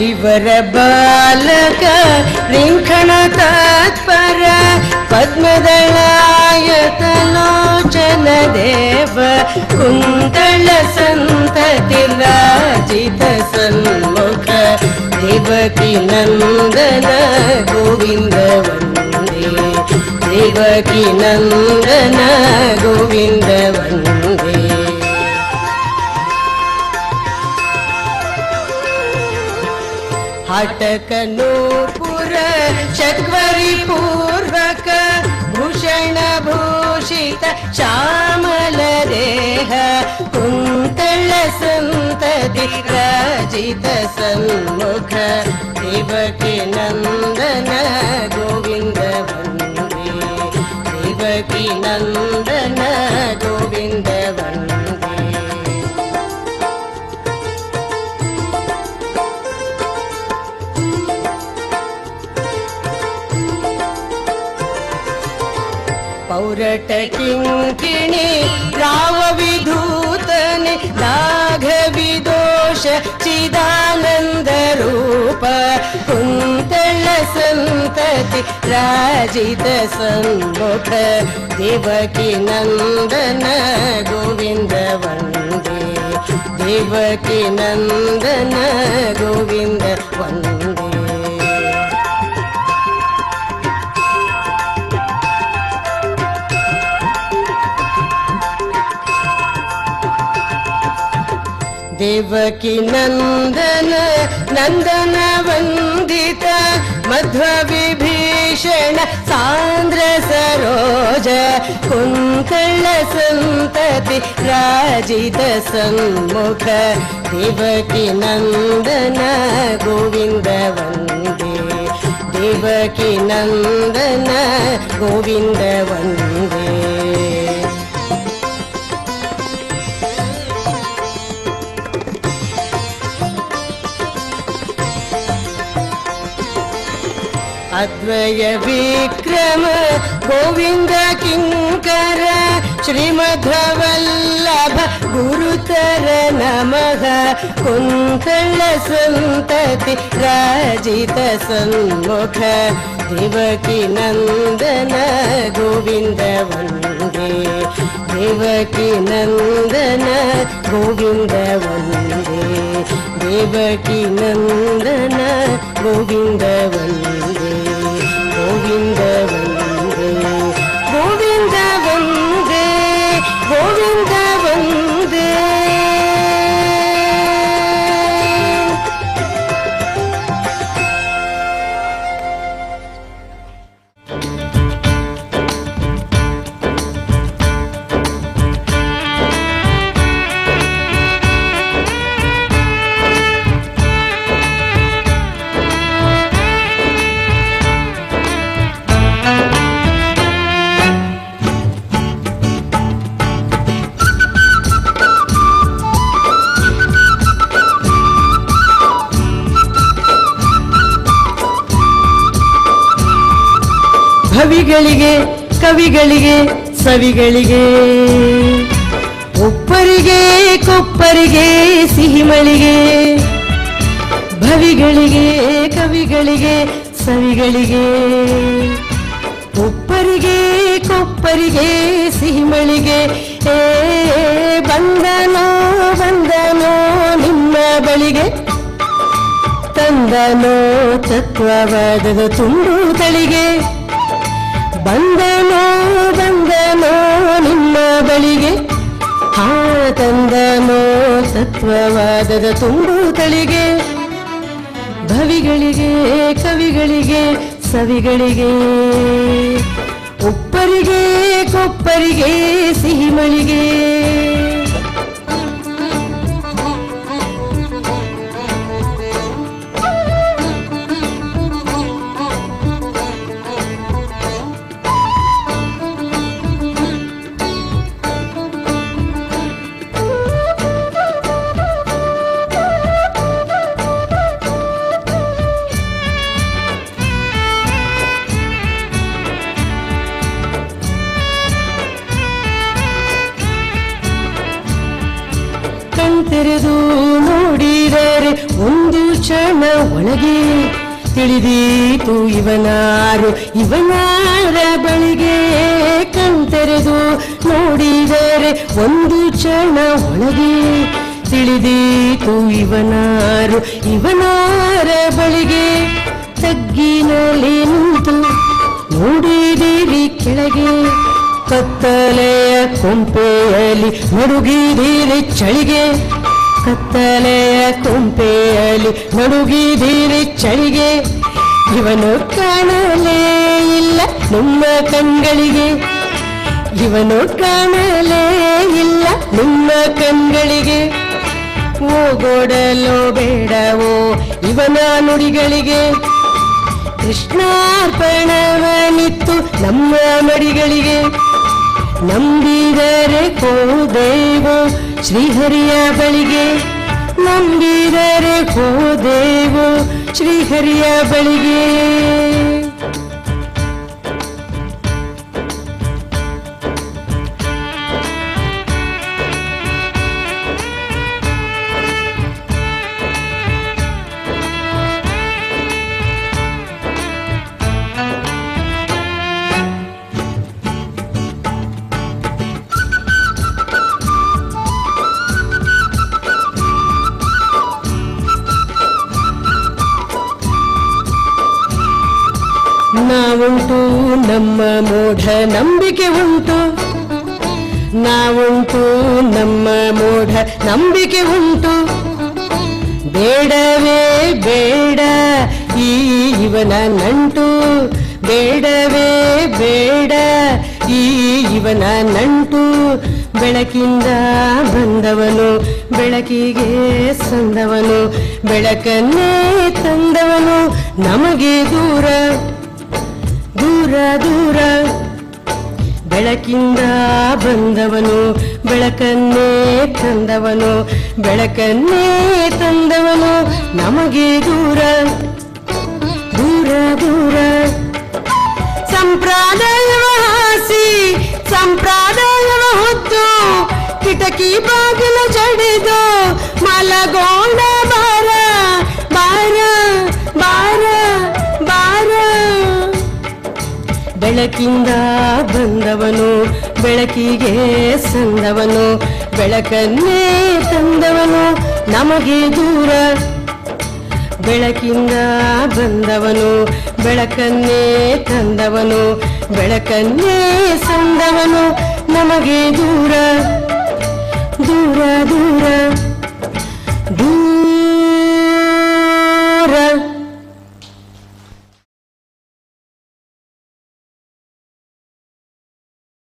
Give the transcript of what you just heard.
ಧಿವರ ಬಾಲಕ ರಿಂಖಣ ತತ್ಪರ ಪದ್ಮದಳಾಯತಲೋಚನ ದೇವ ಕುಂತಳ ಸಂತತಿ ರಾಜಿತ ಸನ್ಮುಖ ದೇವಕಿ ನಂದನ ಗೋವಿಂದ ವಂದೇ ದೇವಕಿ ನಂದನ ಗೋವಿಂದ ವಂದೇ हटक नूपुर शक्वरि पूर्वक भूषणभूषित श्यामलदेह कुन्तल सन्तति राजित सम्मुख शिवके नन्दन गोविन्द वन्दे शिवकी नन्दन गोविन्द वन्दे ऊरट किङ्किणि रावविधूतनि नाघविदोष चिदानन्दरूप कुन्तल सन्तति राजित सन्मुख देवकी नन्दन गोविन्द वन्दे देवकी नन्दन गोविन्द देवकी नन्दन नन्दन वन्दित मध्व विभीषण सान्द्र सरोज कुन्तल सन्तति राजित सम्मुख देवकी नन्दन गोविन्द वन्दे देवकी नन्दन गोविन्द वन्दे అద్వయ విక్రమ గోవింద కింకర శ్రీమధ్వల్లభ గురుతర నమ కుంతళ సంతతి రాజిత సన్ముఖ దివకి నందన గోవింద వందే దేవకి నందన గోవింద వందే దేవకి నందన கோவிந்த வந்தே கோவிந்த ಭವಿಗಳಿಗೆ ಕವಿಗಳಿಗೆ, ಸವಿಗಳಿಗೆ. ಉಪ್ಪರಿಗೆ ಕೊಪ್ಪರಿಗೆ ಸಿಹಿಮಳಿಗೆ. ಭವಿಗಳಿಗೆ, ಕವಿಗಳಿಗೆ, ಸವಿಗಳಿಗೆ. ಉಪ್ಪರಿಗೆ ಕೊಪ್ಪರಿಗೆ ಸಿಹಿಮಳಿಗೆ. ಏ, ಬಂದನೋ ಬಂದನೋ, ನಿಮ್ಮ ಬಳಿಗೆ. ತಂದನೋ, ತತ್ವವಾದದ ತುಂಬು ತಳಿಗೆ. ಬಂದನೋ ಬಂದನೋ, ನಿಮ್ಮ ಬಳಿಗೆ. ಹಾ, ತಂದನೋ, ಸತ್ವವಾದದ ತುಂಡು ತಳಿಗೆ. ಭವಿಗಳಿಗೆ, ಕವಿಗಳಿಗೆ, ಸವಿಗಳಿಗೆ. ಉಪ್ಪರಿಗೆ ಕೊಪ್ಪರಿಗೆ ಸಿಹಿಮಳಿಗೆ. ಕಣ್ತೆರೆದು ನೋಡಿದರೆ ಒಂದು ಕ್ಷಣ ಒಳಗೆ ತಿಳಿದೀತು ಇವನಾರು. ಇವನಾರ ಬಳಿಗೆ ಕಂತೆರೆದು ನೋಡಿದರೆ ಒಂದು ಕ್ಷಣ ಒಳಗೆ ತಿಳಿದೀತು ಇವನಾರು. ಇವನಾರ ಬಳಿಗೆ ತಗ್ಗಿನಲ್ಲಿ ನಿಂತು ನೋಡಿದಿರಿ ಕೆಳಗೆ ಕತ್ತಲೆಯ ಕೊಂಪೆಯಲ್ಲಿ ನಡುಗಿದಿರಿ ಚಳಿಗೆ. ಕತ್ತಲೆಯ ಕುಂಪೆಯಲ್ಲಿ ನಡುಗಿದಿರಿ ಚಳಿಗೆ. ಇವನು ಕಾಣಲೇ ಇಲ್ಲ ನಿಮ್ಮ ಕಣ್ಗಳಿಗೆ. ಇವನು ಕಾಣಲೇ ಇಲ್ಲ ನಿಮ್ಮ ಕಣ್ಗಳಿಗೆ. ಓಗೊಡಲೋ ಬೇಡವೋ ಇವನ ನುಡಿಗಳಿಗೆ. ಕೃಷ್ಣಾರ್ಪಣವನಿತ್ತು ನಮ್ಮ ಮಡಿಗಳಿಗೆ. ನಂಬಿದರೆ ಹೋದೇವೋ ಶ್ರೀಹರಿಯ ಬಳಿಗೆ ನಂಬಿದರೆ ಹೋದೆವು. ಶ್ರೀಹರಿಯ ಬಳಿಗೆ ನಾವುಂಟು ನಮ್ಮ ಮೂಢ ನಂಬಿಕೆ ಉಂಟು. ನಾವುಂಟು ನಮ್ಮ ಮೂಢ ನಂಬಿಕೆ ಉಂಟು. ಬೇಡವೇ ಬೇಡ ಈ ಇವನ ನಂಟು. ಬೇಡವೇ ಬೇಡ ಈ ಇವನ ನಂಟು. ಬೆಳಕಿಂದ ಬಂದವನು ಬೆಳಕಿಗೆ ಸಂದವನು. ಬೆಳಕನ್ನೇ ತಂದವನು ನಮಗೆ ದೂರ. ದೂರ ದೂರ. ಬೆಳಕಿಂದ ಬಂದವನು, ಬೆಳಕನ್ನೇ ತಂದವನು ಬೆಳಕನ್ನೇ ತಂದವನು ನಮಗೆ ದೂರ. ದೂರ ದೂರ. ಸಂಪ್ರದಾಯವ ಹಾಸಿ, ಸಂಪ್ರದಾಯವ ಹೊತ್ತು, ಕಿಟಕಿ ಬಾಗಿಲು ಜಡಿದು ಮಲಗೋಣ ಬೆಳಕಿಂದ ಬಂದವನು ಬೆಳಕಿಗೆ ಸಂದವನು ಬೆಳಕನ್ನೇ ತಂದವನು ನಮಗೆ ದೂರ. ಬೆಳಕಿಂದ ಬಂದವನು ಬೆಳಕನ್ನೇ ತಂದವನು ಬೆಳಕನ್ನೇ ಸಂದವನು.